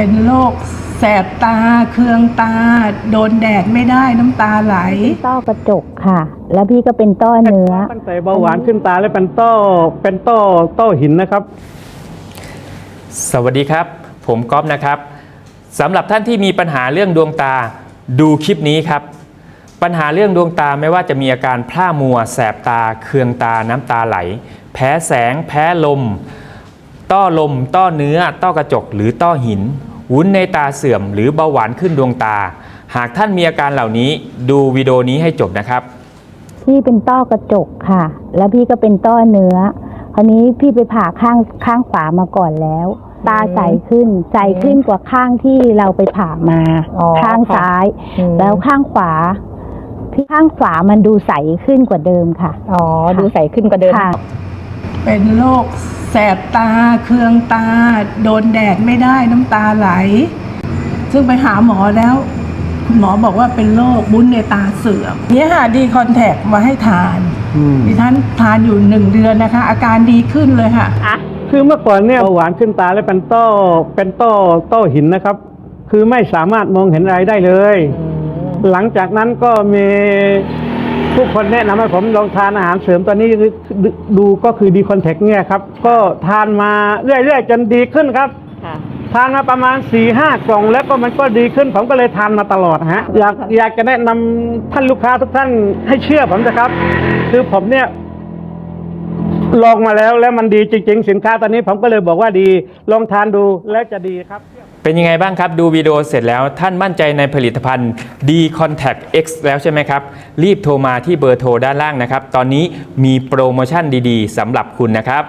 เป็นโรคแสบตาเคืองตา โดนแดดไม่ได้น้ำตาไหล ต้อกระจกค่ะ แล้วพี่ก็เป็นต้อเนื้อ ตั้งแต่เบาหวานขึ้นตาและเป็นต้อเป็นต้อต้อหินนะครับ สวัสดีครับ ผมก๊อฟนะครับสำหรับท่านที่มีปัญหาเรื่องดวงตาดูคลิปนี้ครับ ปัญหาเรื่องดวงตาไม่ว่าจะมีอาการพร่ามัว แสบตา เคืองตาน้ำตาไหล แพ้แสง แพ้ลม ต้อลม ต้อเนื้อ ต้อกระจก หรือต้อหิน วุ้นในตาเสื่อม หรือเบาหวานขึ้นดวงตา หากท่านมีอาการเหล่านี้ดูวิดีโอนี้ให้จบนะครับ พี่เป็นต้อกระจกค่ะ แล้วพี่ก็เป็นต้อเนื้อ คราวนี้พี่ไปผ่าข้างข้างขวามาก่อนแล้ว ตาใสขึ้นใสขึ้นกว่าข้างที่เราไปผ่ามา อ๋อข้างค่ะซ้าย อืม แล้วข้างขวา พี่ข้างขวามันดูใสขึ้นกว่าเดิมค่ะ อ๋อ ดูใสขึ้นกว่าเดิม ค่ะ เป็นโรค แสบตาเคืองตา โดนแดดไม่ได้น้ำตาไหล ซึ่งไปหาหมอแล้วคุณหมอบอกว่าเป็นโรคบุ้นในตาเสื่อมเนี่ยหาดีคอนแทคมาให้ทานอืมดิฉันทานอยู่หนึ่งเดือนนะคะ อาการดีขึ้นเลยค่ะคือเมื่อก่อนเนี่ยเบาหวานขึ้นตาและเป็นต้อเป็นต้อต้อหินนะครับ คือไม่สามารถมองเห็นอะไรได้เลย หลังจากนั้นก็มี ผู้คนแนะนำให้ผมลองทานอาหารเสริมตัวนี้ดูดูก็คือดีคอนแทคเนี่ยครับ ก็ทานมาเรื่อยๆจนดีขึ้นครับค่ะ ทานมาประมาณ4ี่ห้ากล่องแล้วก็มันก็ดีขึ้น ผมก็เลยทานมาตลอดฮะอยากอยากจะแนะนำท่านลูกค้าทุกท่านให้เชื่อผมนะครับ คือผมเนี่ย ลองมาแล้วแล้วมันดีจริง ๆ สินค้าตอนนี้ผมก็เลยบอกว่าดีลองทานดูแล้วจะดีครับ เป็นยังไงบ้างครับ ดูวิดีโอเสร็จแล้วท่านมั่นใจในผลิตภัณฑ์ D Contact X แล้วใช่ไหมครับ รีบโทรมาที่เบอร์โทรด้านล่างนะครับ ตอนนี้มีโปรโมชั่นดีๆสำหรับคุณนะครับ